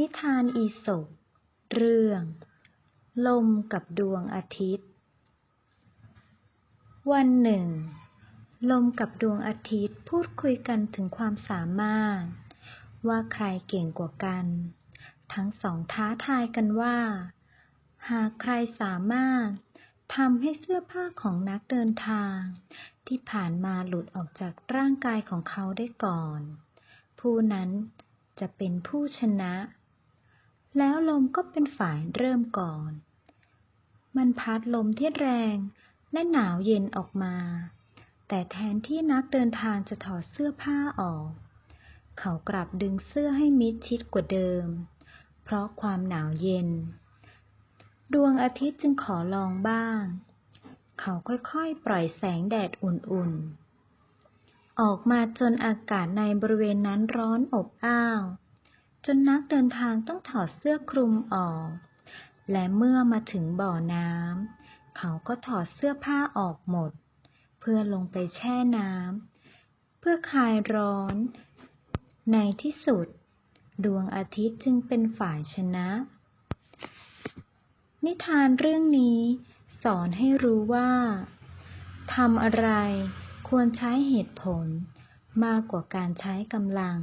นิทานอีสปเรื่อง ลมกับดวงอาทิตย์ วันหนึ่ง ลมกับดวงอาทิตย์พูดคุยกันถึงความสามารถ ว่าใครเก่งกว่ากัน ทั้งสองท้าทายกันว่า หากใครสามารถทำให้เสื้อผ้าของนักเดินทาง ที่ผ่านมาหลุดออกจากร่างกายของเขาได้ก่อน ผู้นั้นจะเป็นผู้ชนะ แล้วลมก็เป็นฝ่ายเริ่มก่อน มันพัดลมที่แรงและหนาวเย็นออกมา แต่แทนที่นักเดินทางจะถอดเสื้อผ้าออก เขากลับดึงเสื้อให้มิดชิดกว่าเดิม เพราะความหนาวเย็น ดวงอาทิตย์จึงขอลองบ้าง เขาค่อยๆ ปล่อยแสงแดดอุ่นๆ ออกมาจนอากาศในบริเวณนั้นร้อนอบอ้าว จนนักเดินทางต้องถอดเสื้อคลุมออก และเมื่อมาถึงบ่อน้ำเขาก็ถอดเสื้อผ้าออกหมด เพื่อลงไปแช่น้ำเพื่อคลายร้อน ในที่สุด ดวงอาทิตย์จึงเป็นฝ่ายชนะ นิทานเรื่องนี้สอนให้รู้ว่าทำอะไรควรใช้เหตุผลมากกว่าการใช้กำลัง